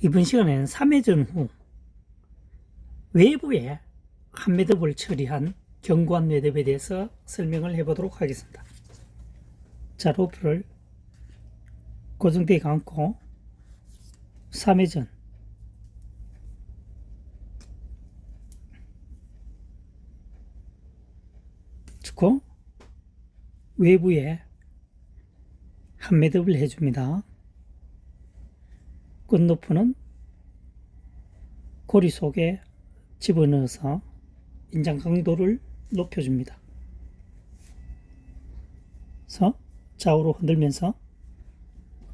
이번 시간에는 3회전 후 외부에 한 매듭을 처리한 견고한 매듭에 대해서 설명을 해보도록 하겠습니다. 자, 로프를 고정대에 감고 3회전 찍고 외부에 한 매듭을 해줍니다. 끝높이는 고리 속에 집어넣어서 인장 강도를 높여줍니다. 그래서 좌우로 흔들면서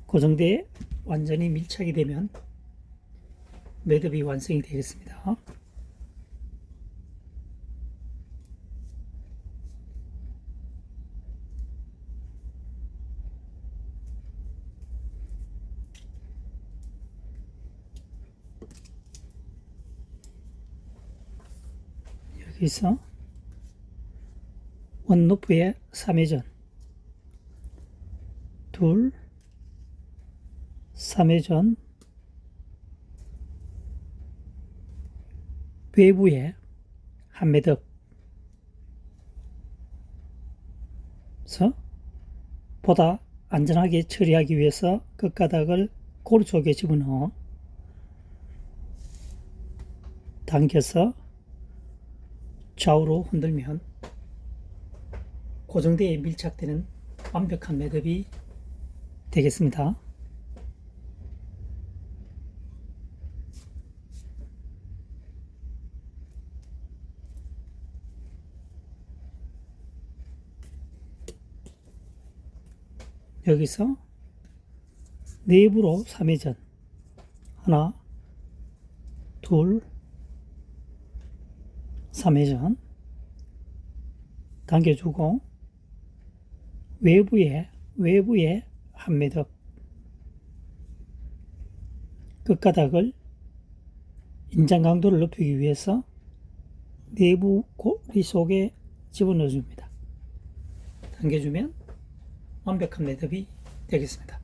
고정대에 완전히 밀착이 되면 매듭이 완성이 되겠습니다. 여기서 원노프의 3회전. 둘 3회전. 외부에 한 매듭 그래서 보다 안전하게 처리하기 위해서 끝가닥을 고리 속에 집어넣어. 당겨서 좌우로 흔들면 고정대에 밀착되는 완벽한 매듭이 되겠습니다. 여기서 내부로 3회전 하나 둘 3회전 당겨주고 외부에 외부에 한 매듭 끝가닥을 인장 강도를 높이기 위해서 내부 고리 속에 집어넣어 줍니다. 당겨주면 완벽한 매듭이 되겠습니다.